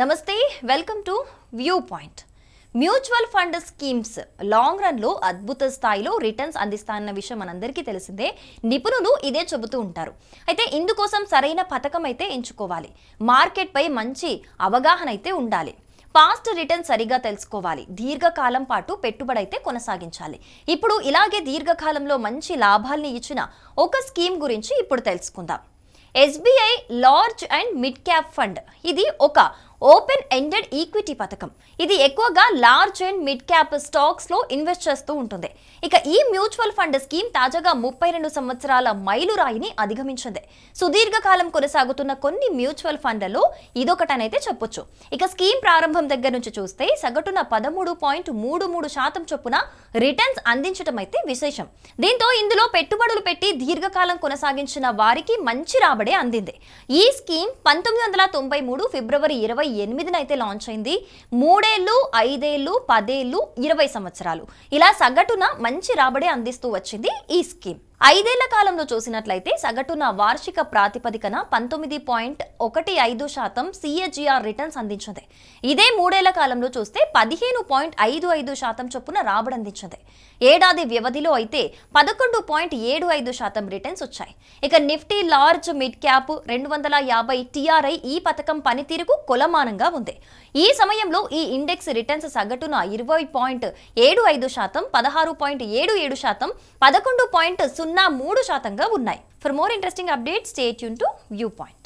నమస్తే welcome to view point mutual fund schemes long రన్లో అద్భుత స్థాయిలో రిటర్న్స్ అందిస్తాయన్న విషయం మనందరికీ తెలిసిందే. నిపుణులు ఇదే చెబుతూ ఉంటారు. అయితే ఇందుకోసం సరైన పథకం అయితే ఎంచుకోవాలి. మార్కెట్పై మంచి అవగాహన అయితే ఉండాలి. పాస్ట్ రిటర్న్ సరిగా తెలుసుకోవాలి. దీర్ఘకాలం పాటు పెట్టుబడి అయితే కొనసాగించాలి. ఇప్పుడు ఇలాగే దీర్ఘకాలంలో మంచి లాభాల్ని ఇచ్చిన ఒక స్కీమ్ గురించి ఇప్పుడు తెలుసుకుందాం. SBI large and mid cap fund. ఇది ఒక ఓపెన్ ఎండెడ్ ఈక్విటీ పథకం. ఇది ఎక్కువగా లార్జ్ అండ్ మిడ్ క్యాప్ స్టాక్స్లో ఇన్వెస్ట్ చేస్తూ ఉంటుంది. ఇక ఈ మ్యూచువల్ ఫండ్ స్కీమ్ తాజాగా ముప్పై రెండు సంవత్సరాల మైలురాయిని అధిగమించింది. సుదీర్ఘకాలం కొనసాగుతున్న కొన్ని మ్యూచువల్ ఫండ్లలో ఇదొకటనైతే చెప్పొచ్చు. ఇక స్కీమ్ ప్రారంభం దగ్గర నుంచి చూస్తే సగటున పదమూడు పాయింట్ మూడు మూడు శాతం చొప్పున రిటర్న్స్ అందించడం అయితే విశేషం. దీంతో ఇందులో పెట్టుబడులు పెట్టి దీర్ఘకాలం కొనసాగించిన వారికి మంచి రాబడే అందింది. ఈ స్కీమ్ పంతొమ్మిది వందల తొంభై మూడు ఫిబ్రవరి ఇరవై ఎనిమిదిన అయితే లాంచ్ అయింది. మూడేళ్ళు ఐదేళ్ళు పదేళ్ళు ఇరవై సంవత్సరాలు. ఇలా సగటున మంచి రాబడి అందిస్తూ వచ్చింది ఈ స్కీమ్ ఐదేళ్ళ కాలంలో చూసినట్లయితే సగటున వార్షిక ప్రాతిపదికన పంతొమ్మిది పాయింట్ ఒకటి ఐదు శాతం సిఎజిఆర్ రిటర్న్స్ అందించింది. ఇదే మూడేళ్ళ కాలంలో చూస్తే పదిహేను పాయింట్ ఐదు ఐదు శాతం చొప్పున రాబడి అందించింది ఏడాది వ్యవధిలో అయితే పదకొండు పాయింట్ ఏడు ఐదు శాతం రిటర్న్స్ వచ్చాయి. ఇక నిఫ్టీ లార్జ్ మిడ్ క్యాప్ రెండు వందల యాభై టీఆర్ఐ ఈ పథకం పనితీరుకు కొలమానంగా ఉంది. ఈ సమయంలో ఈ ఇండెక్స్ రిటర్న్స్ సగటున ఇరవై పాయింట్ ఏడు ఐదు శాతం పదహారు పాయింట్ ఏడు ఏడు శాతం పదకొండు పాయింట్ సున్నా సున్నా మూడు శాతంగా ఉన్నాయి. For more interesting updates stay tune to view point